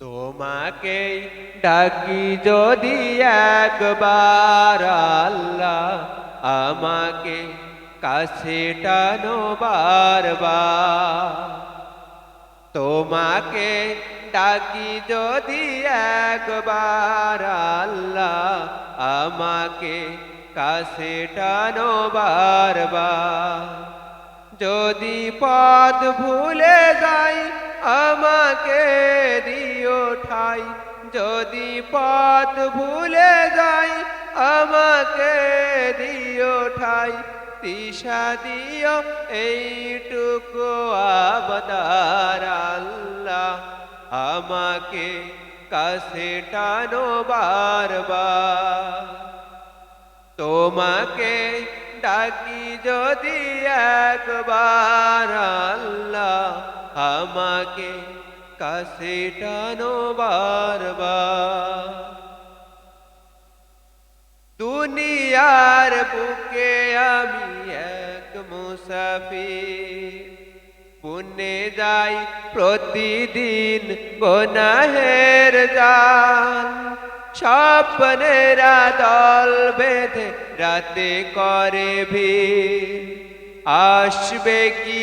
তোমাকে ডাকি যদি একবার আল্লাহ আমাকে কাছে টানো বারবার। তোমাকে ডাকি যদি একবার আল্লাহ আমাকে কাছে টানো বারবার। যদি পথ ভুলে যাই আমাকে দিও ঠাই যদি পথ ভুলে যাই, আমাকে দিও ঠাই। দিশা দিও এইটুকু আবদার আল্লাহ। আমাকে কাছে টানো বারবার। তোমাকে ডাকি যদি একবার আল্লাহ, আমাকে কাছে টানো বারবার। দুনিয়ার বুকে আমি এক মুসাফির। পুণ্যে যাই প্রতিদিন গোনাহের জান স্বপ্নেরা দল বেঁধে রাতে করে ভিড়। আসবে কি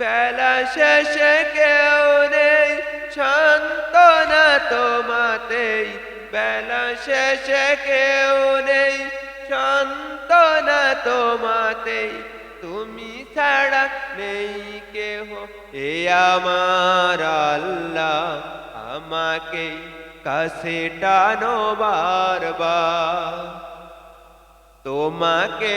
বেলা শেষে কেউ নেই, সান্ত্বনা তোমাতেই। বেলা শেষে কেউ নেই, সান্ত্বনা তোমাতেই। তুমি ছাড়া নেই কেহ, এ আমার আল্লাহ আমাকে কাছে টানো বারবার। তোমাকে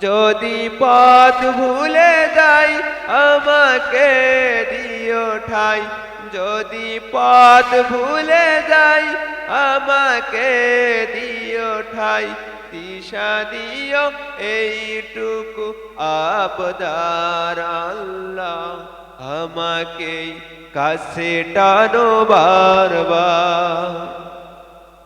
যদি পথ ভুলে যাই, আমাকে দিও ঠাই। যদি পথ ভুলে যাই, আমাকে দিও ঠাই। দিশা দিও এইটুকু আপদার আল্লাহ আমাকে কাছে টানো বারবার।